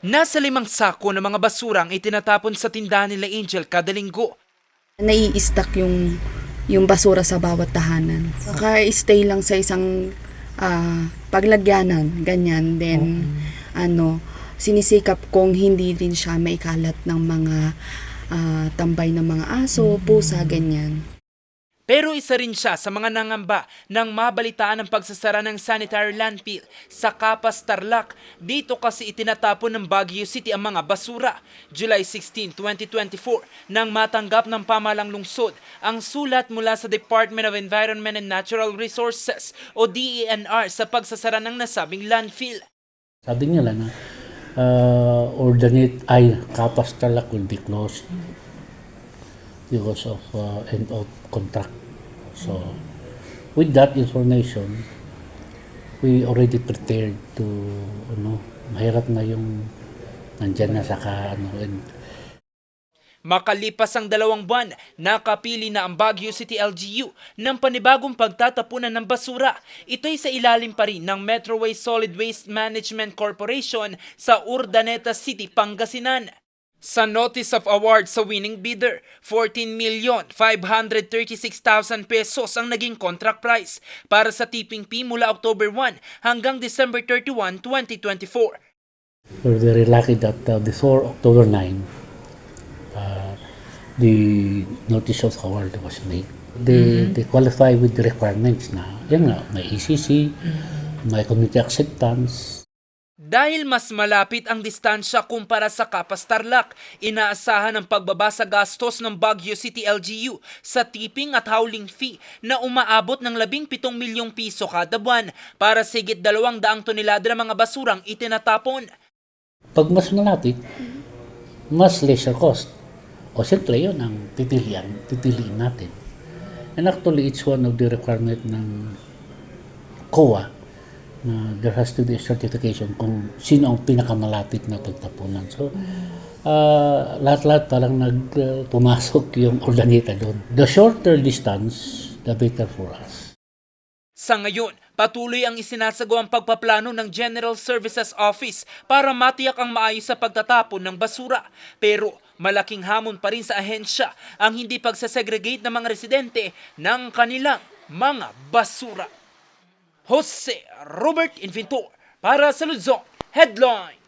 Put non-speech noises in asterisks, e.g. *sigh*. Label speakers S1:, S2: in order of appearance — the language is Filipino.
S1: Nasa limang sako ng mga basura ang itinatapon sa tindahan nila Angel kada linggo.
S2: nai-stack yung yung basura sa bawat tahanan. Naka-stay lang sa isang ah, paglagyanan, ganyan. Then, ano, sinisikap kong hindi rin siya maikalat ng mga ah, tambay ng mga aso, pusa, ganyan.
S1: Pero isa rin siya sa mga nangamba ng mabalitaan ng pagsasara ng sanitary landfill sa Kapas, Tarlac. Dito kasi itinatapon ng Baguio City ang mga basura. July 16, 2024, nang matanggap ng pamalang lungsod ang sulat mula sa Department of Environment and Natural Resources o DENR sa pagsasara ng nasabing landfill.
S3: Sabi nila na uh, ordinate ay Kapas Tarlac will be closed because of uh, end of contract. So with that information, we already prepared to ano, mahirap na yung nandyan na saka ano and
S1: Makalipas ang dalawang buwan, nakapili na ang Baguio City LGU ng panibagong pagtatapunan ng basura. Ito'y sa ilalim pa rin ng Metro Waste Solid Waste Management Corporation sa Urdaneta City, Pangasinan. Sa Notice of Award sa winning bidder, 14,536,000 pesos ang naging contract price para sa tipping fee mula October 1 hanggang December 31, 2024.
S3: we're very lucky that uh, before October 9, uh, the notice of award was made. They, they qualify with the requirements na, yan nga, may ECC, may community acceptance,
S1: Dahil mas malapit ang distansya kumpara sa Kapas Tarlac, inaasahan ang pagbaba sa gastos ng Baguio City LGU sa tipping at howling fee na umaabot ng 17 milyong piso kada buwan para sa higit 200 tonelada ng mga basurang itinatapon.
S3: Pag mas malapit, mas lesser cost. O siyempre, yun ang pipilian, pipiliin natin. And actually, it's one of the requirement ng COA na there has to be a certification kung sino ang pinakamalapit na pagtapunan. So, uh, lahat-lahat parang nag, uh, pumasok *laughs* yung ordaneta doon. The shorter distance, the better for us.
S1: Sa ngayon, patuloy ang isinasagawang pagpaplano ng General Services Office para matiyak ang maayos sa pagtatapon ng basura. Pero malaking hamon pa rin sa ahensya ang hindi pagsasegregate ng mga residente ng kanilang mga basura. Jose Robert Inventor para sa Luzon Headline.